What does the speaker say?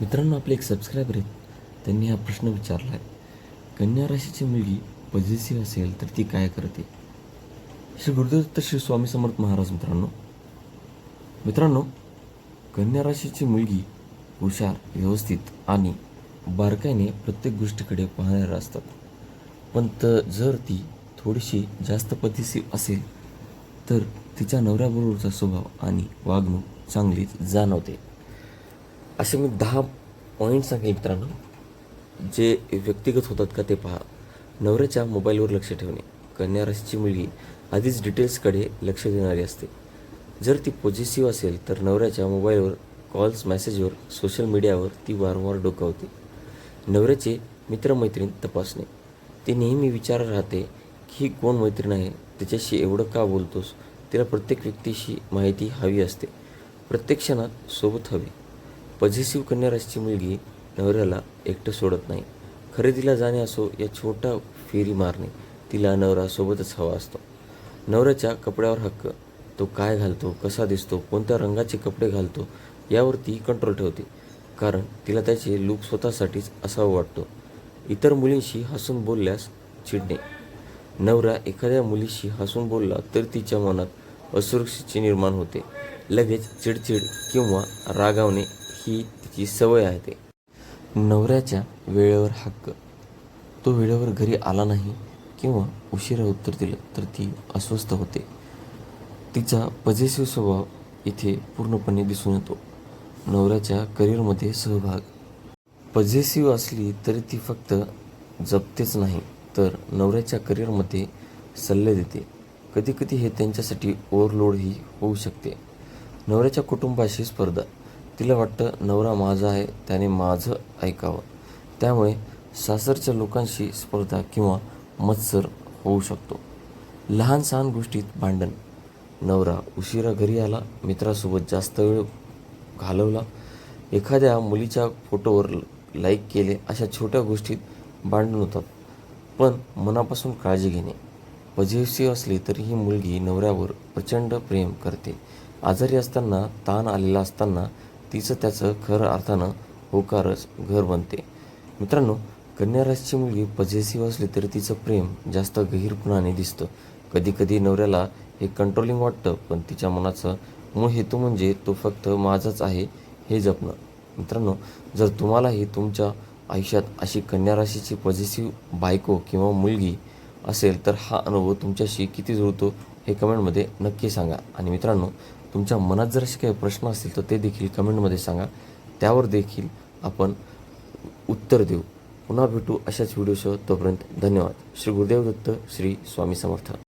मित्रांनो आपले एक सबस्क्रायबर आहेत. त्यांनी हा प्रश्न विचारला आहे. कन्या राशीची मुलगी पॉझिटिव्ह असेल तर ती काय करते? श्री गुरुदत्त श्री स्वामी समर्थ महाराज मित्रांनो मित्रांनो कन्या राशीची मुलगी हुशार व्यवस्थित आणि बारकाईने प्रत्येक गोष्टीकडे पाहणाऱ्या असतात. पण तर जर ती थोडीशी जास्त पद्धतशीर असेल तर तिच्या नवऱ्याबरोबरचा स्वभाव आणि वागणूक चांगलीच जाणवते. असे मी दहा पॉईंट सांगेल मित्रांनो जे व्यक्तिगत होतात का ते पहा. नवऱ्याच्या मोबाईलवर लक्ष ठेवणे. कन्या राशीची मुलगी आधीच डिटेल्सकडे लक्ष देणारी असते. जर ती पॉझिटिव्ह असेल तर नवऱ्याच्या मोबाईलवर कॉल्स मेसेजवर सोशल मीडियावर ती वारंवार डोकावते. नवऱ्याचे मित्रमैत्रीण तपासणे. ती नेहमी विचार राहते की ही कोण मैत्रीण आहे तिच्याशी एवढं का बोलतोस? तिला प्रत्येक व्यक्तीशी माहिती हवी असते. प्रत्येक क्षणात सोबत हवी. पॉझिटिव्ह कन्या राशीची मुलगी नवऱ्याला एकटं सोडत नाही. खरेदीला जाणे असो या छोटा फेरी मारणे तिला नवरासोबतच हवा असतो. नवऱ्याच्या कपड्यावर हक्क तो काय घालतो कसा दिसतो कोणत्या रंगाचे कपडे घालतो यावर ती कंट्रोल ठेवते. कारण तिला त्याचे लूक स्वतःसाठीच असावं वाटतो. इतर मुलींशी हसून बोलल्यास चिडणे. नवरा एखाद्या मुलीशी हसून बोलला तर तिच्या मनात असुरक्षेचे निर्माण होते. लगेच चिडचिड किंवा रागावणे ही तिची सवय आहे ते. नवऱ्याच्या वेळेवर हक्क. तो वेळेवर घरी आला नाही किंवा उशिरा उत्तर दिलं तर ती अस्वस्थ होते. तिचा पॉझिटिव्ह स्वभाव इथे पूर्णपणे दिसून येतो. नवऱ्याच्या करिअरमध्ये सहभाग. पॉझिटिव्ह असली तरी ती फक्त जपतेच नाही तर नवऱ्याच्या करिअरमध्ये सल्ले देते. कधीकधी हे त्यांच्यासाठी ओव्हरलोडही होऊ शकते. नवऱ्याच्या कुटुंबाशी स्पर्धा. तिला वाटतं नवरा माझा आहे त्याने माझं ऐकावं. त्यामुळे सासरच्या लोकांशी स्पर्धा किंवा मत्सर होऊ शकतो. लहान सहान गोष्टीत भांडण. नवरा उशिरा घरी आला मित्रासोबत जास्त वेळ घालवला. एखाद्या मुलीच्या फोटोवर लाईक केले अशा छोट्या गोष्टीत भांडण होतात. पण मनापासून काळजी घेणे. पॉझिटिव्ह असली तरी ही मुलगी नवऱ्यावर प्रचंड प्रेम करते. आजारी असताना ताण आलेला असताना तिचं त्याचं खरं अर्थानं होकारच घर बनते. मित्रांनो कन्या राशीची मुलगी पजेसिव्ह असली तरी तिचं प्रेम जास्त गहीरपणाने दिसतं? कधीकधी नवऱ्याला हे कंट्रोलिंग वाटतं पण तिच्या मनाचा मूळ हेतू म्हणजे तो फक्त माझाच आहे हे जपणं. मित्रांनो जर तुम्हालाही तुमच्या आयुष्यात अशी कन्या राशीची पॉझिटिव्ह बायको किंवा मुलगी असेल तर हा अनुभव तुमच्याशी किती जुळतो हे कमेंटमध्ये नक्की सांगा. आणि मित्रांनो तुमच्या मनात जर असे काही प्रश्न असतील तर ते देखील कमेंटमध्ये सांगा. त्यावर देखील आपण उत्तर देऊ. पुन्हा भेटू अशाच व्हिडिओसह तोपर्यंत धन्यवाद. श्री गुरुदेव दत्त श्री स्वामी समर्थ.